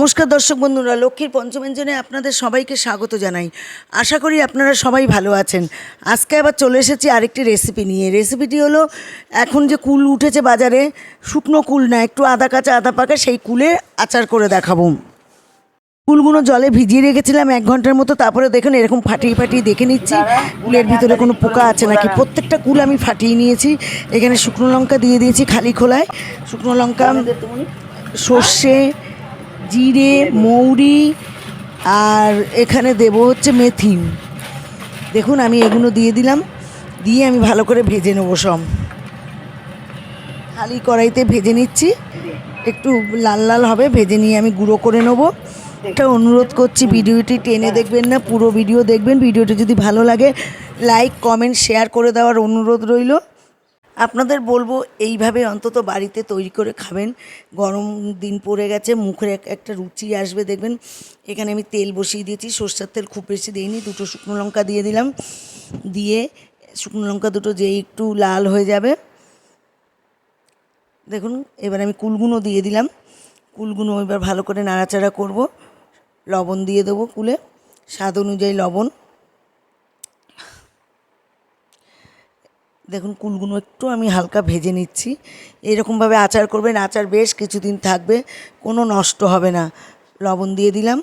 নমস্কার দর্শক বন্ধুরা, লক্ষ্মীর পঞ্চমেঞ্জনে আপনাদের সবাইকে স্বাগত জানাই। আশা করি আপনারা সবাই ভালো আছেন। আজকে আবার চলে এসেছি আরেকটি রেসিপি নিয়ে। রেসিপিটি হলো, এখন যে কুল উঠেছে বাজারে, শুকনো কুল না, একটু আদা কাঁচা, আদা পাকা, সেই কুলে আচার করে দেখাবো। কুলগুলো জলে ভিজিয়ে রেখেছিলাম এক ঘণ্টার মতো, তারপরে দেখুন এরকম ফাটিয়ে ফাটিয়ে দেখে নিচ্ছি। কুলের ভিতরে কোনো পোকা আছে নাকি? প্রত্যেকটা কুল আমি ফাটিয়ে নিয়েছি। এখানে শুকনো লঙ্কা দিয়ে দিয়েছি খালি খোলায়। শুকনো লঙ্কা, সর্ষে জিরে, মৌরি, আর এখানে দেব হচ্ছে মেথি। দেখুন, আমি এগুলো দিয়ে দিলাম। দিয়ে আমি ভালো করে ভেজে নেব সব। খালি কড়াইতে ভেজে নিচ্ছি। একটু লাল লাল হবে, ভেজে নিয়ে আমি গুঁড়ো করে নেব। একটা অনুরোধ করছি, ভিডিওটি টেনে দেখবেন না, পুরো ভিডিও দেখবেন। ভিডিওটি যদি ভালো লাগে, লাইক, কমেন্ট, শেয়ার করে দেওয়ার অনুরোধ রইল। আপনাদের বলব, এইভাবে অন্তত বাড়িতে তৈরি করে খাবেন। গরম দিন পড়ে গেছে, মুখের এক- একটা রুচি আসবে, দেখবেন। এখানে আমি তেল বসিয়ে দিয়েছি, সর্ষের তেল খুব বেশি দিইনি, দুটো শুকনো লঙ্কা দিয়ে দিলাম। দিয়ে শুকনো লঙ্কা দুটো যেই একটু লাল হয়ে যাবে। দেখুন, এবার আমি কুলগুনো দিয়ে দিলাম। কুলগুনো এবার ভালো করে নাড়াচাড়া করব। লবণ দিয়ে দেবো কুলে। স্বাদ অনুযায়ী লবণ। দেখুন কুলগুলো একটু আমি হালকা ভেজে নিচ্ছি। এরকমভাবে আচার করবেন, আচার বেশ কিছুদিন থাকবে, কোনো নষ্ট হবে না। লবণ দিয়ে দিলাম।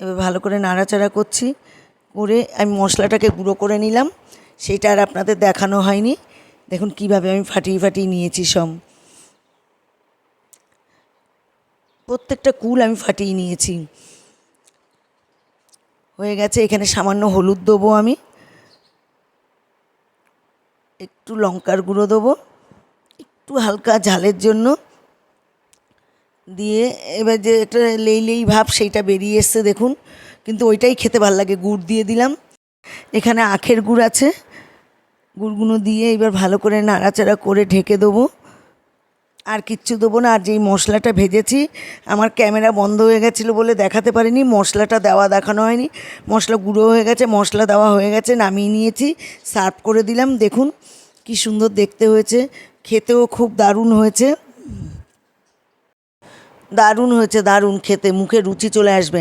এবার ভালো করে নাড়াচাড়া করছি, করে আমি মশলাটাকে গুঁড়ো করে নিলাম। সেটা আর আপনাদের দেখানো হয়নি। দেখুন, কীভাবে আমি ফাটিয়ে ফাটিয়ে নিয়েছি সব। প্রত্যেকটা কুল আমি ফাটিয়ে নিয়েছি। হয়ে গেছে, এখানে সামান্য হলুদ দেবো আমি। একটু লঙ্কার গুঁড়ো দেবো, একটু হালকা ঝালের জন্য। দিয়ে এবার যে একটা লেই লেই ভাব, সেইটা বেরিয়ে এসছে দেখুন। কিন্তু ওইটাই খেতে ভালো লাগে, গুড় দিয়ে দিলাম। এখানে আখের গুড় আছে, গুড়গুলো দিয়ে এবার ভালো করে নাড়াচাড়া করে ঢেকে দেবো। আর কিচ্ছু দেবো না, আর যেই মশলাটা ভেজেছি, আমার ক্যামেরা বন্ধ হয়ে গেছিল বলে দেখাতে পারিনি, মশলাটা দেওয়া দেখানো হয়নি। মশলা গুঁড়ো হয়ে গেছে, মশলা দেওয়া হয়ে গেছে, নামিয়ে নিয়েছি, সার্ভ করে দিলাম, দেখুন কি সুন্দর দেখতে হয়েছে, খেতেও খুব দারুণ হয়েছে। দারুণ হয়েছে, দারুণ খেতে, মুখে রুচি চলে আসবে।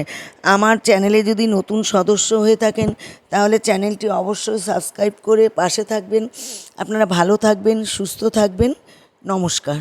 আমার চ্যানেলে যদি নতুন সদস্য হয়ে থাকেন, তাহলে চ্যানেলটি অবশ্যই সাবস্ক্রাইব করে পাশে থাকবেন। আপনারা ভালো থাকবেন, সুস্থ থাকবেন, নমস্কার।